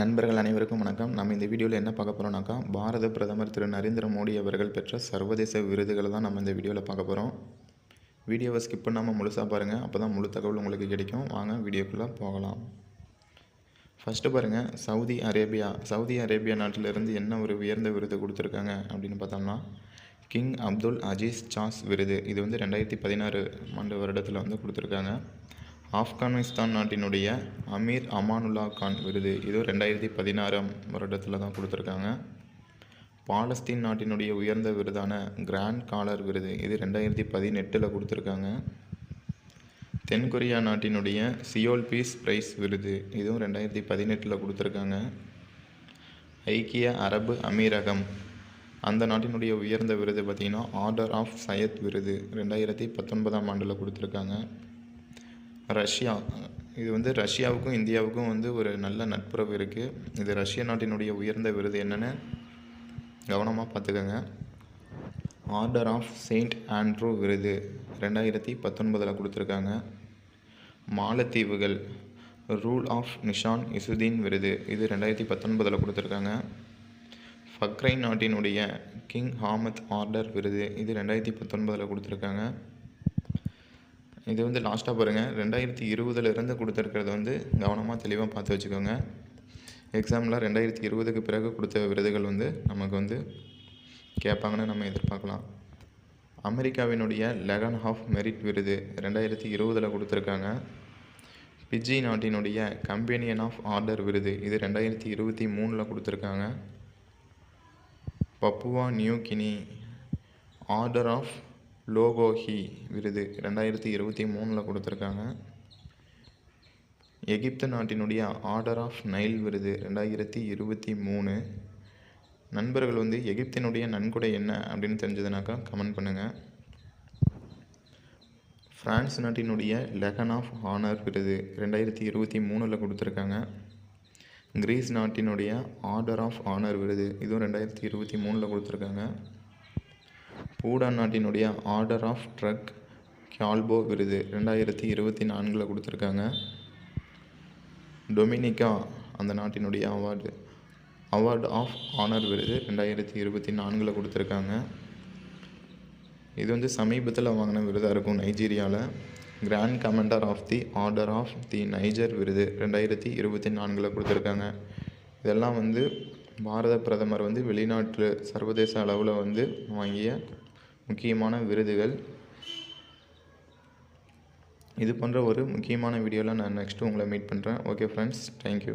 நண்பர்கள் அனைவருக்கும் வணக்கம். நம்ம இந்த வீடியோவில் என்ன பார்க்க போகிறோம்னாக்கா பாரத பிரதமர் திரு நரேந்திர மோடி அவர்கள் பெற்ற சர்வதேச விருதுகளை தான் நம்ம இந்த வீடியோவில் பார்க்க போகிறோம் வீடியோவை ஸ்கிப் பண்ணாமல் முழுசாக பாருங்கள் அப்போ தான் முழு தகவல் உங்களுக்கு கிடைக்கும். வாங்க வீடியோக்குள்ளே போகலாம். ஃபஸ்ட்டு பாருங்கள் சவுதி அரேபியா. சவுதி அரேபியா நாட்டிலிருந்து என்ன ஒரு உயர்ந்த விருது கொடுத்துருக்காங்க அப்படின்னு பார்த்தோம்னா கிங் அப்துல் அஜீஸ் சாஸ் விருது. இது வந்து ரெண்டாயிரத்தி பதினாறு ஆண்டு வருடத்தில் வந்து கொடுத்துருக்காங்க. ஆப்கானிஸ்தான் நாட்டினுடைய அமீர் அமானுல்லா கான் விருது. இது ரெண்டாயிரத்தி பதினாறாம் வருடத்தில் தான் கொடுத்துருக்காங்க. பாலஸ்தீன் நாட்டினுடைய உயர்ந்த விருதான கிராண்ட் காலர் விருது இது ரெண்டாயிரத்தி பதினெட்டில் கொடுத்துருக்காங்க. தென்கொரியா நாட்டினுடைய சியோல் பீஸ் பிரைஸ் விருது இதுவும் ரெண்டாயிரத்தி பதினெட்டில் கொடுத்துருக்காங்க. ஐக்கிய அரபு அமீரகம் அந்த நாட்டினுடைய உயர்ந்த விருது பார்த்திங்கன்னா ஆர்டர் ஆஃப் சையத் விருது ரெண்டாயிரத்தி பத்தொன்பதாம் ஆண்டில் கொடுத்துருக்காங்க. ரஷ்யா. இது வந்து ரஷ்யாவுக்கும் இந்தியாவுக்கும் வந்து ஒரு நல்ல நட்புறவு இருக்குது இது ரஷ்ய நாட்டினுடைய உயர்ந்த விருது என்னென்னு கவனமாக பார்த்துக்கோங்க ஆர்டர் ஆஃப் செயின்ட் ஆண்ட்ரூ விருது. ரெண்டாயிரத்தி பத்தொன்பதில் கொடுத்துருக்காங்க. மாலத்தீவுகள். ரூல் ஆஃப் நிஷான் இசுதீன் விருது. இது ரெண்டாயிரத்தி பத்தொன்பதில் கொடுத்துருக்காங்க. ஃபக்ரைன் நாட்டினுடைய கிங் ஹாமத் ஆர்டர் விருது. இது ரெண்டாயிரத்தி பத்தொன்பதில் கொடுத்துருக்காங்க. இது வந்து லாஸ்ட்டாக பாருங்கள் ரெண்டாயிரத்தி இருபதுலேருந்து கொடுத்துருக்கிறது வந்து கவனமாக தெளிவாக பார்த்து வச்சுக்கோங்க. எக்ஸாமில் ரெண்டாயிரத்தி இருபதுக்கு பிறகு கொடுத்த விருதுகள் வந்து நமக்கு வந்து கேட்பாங்கன்னு நம்ம எதிர்பார்க்கலாம். அமெரிக்காவினுடைய லெகன் ஆஃப் மெரிட் விருது ரெண்டாயிரத்தி இருபதில் கொடுத்துருக்காங்க. பிஜி நாட்டினுடைய கம்பெனியன் ஆஃப் ஆர்டர் விருது இது ரெண்டாயிரத்தி இருபத்தி மூணில் கொடுத்துருக்காங்க. Papua New Guinea order of Logohu விருது ரெண்டாயிரத்தி இருபத்தி மூணில் கொடுத்துருக்காங்க. எகிப்து நாட்டினுடைய ஆர்டர் ஆஃப் நைல் விருது ரெண்டாயிரத்தி இருபத்தி மூணு. நண்பர்கள் வந்து எகிப்தினுடைய நன்கொடை என்ன அப்படின்னு தெரிஞ்சதுனாக்கா கமெண்ட் பண்ணுங்கள் ஃப்ரான்ஸ் நாட்டினுடைய லெகன் ஆஃப் ஹானர் விருது ரெண்டாயிரத்தி இருபத்தி மூணில் கொடுத்துருக்காங்க. கிரீஸ் நாட்டினுடைய ஆர்டர் ஆஃப் ஆனர் விருது இதுவும் ரெண்டாயிரத்தி இருபத்தி மூணில் கொடுத்துருக்காங்க. பூடான் நாட்டினுடைய ஆர்டர் ஆஃப் ட்ரக் கியால்போ விருது ரெண்டாயிரத்தி இருபத்தி நான்கில் கொடுத்துருக்காங்க. டொமினிக்கா அந்த நாட்டினுடைய அவார்டு அவார்டு ஆஃப் ஆனர் விருது ரெண்டாயிரத்தி இருபத்தி நான்கில் கொடுத்துருக்காங்க. இது வந்து சமீபத்தில் வாங்கின விருதாக இருக்கும் நைஜீரியாவில் grand commander of the order of the Niger விருது ரெண்டாயிரத்தி இருபத்தி நான்கில் கொடுத்துருக்காங்க. இதெல்லாம் வந்து பாரத பிரதமர் வந்து வெளிநாட்டில் சர்வதேச அளவில் வந்து வாங்கிய முக்கியமான விருதுகள். இது போன்ற ஒரு முக்கியமான வீடியோவில் நான் நெக்ஸ்ட்டு உங்களை மீட் பண்ணுறேன் ஓகே ஃப்ரெண்ட்ஸ் தேங்க்யூ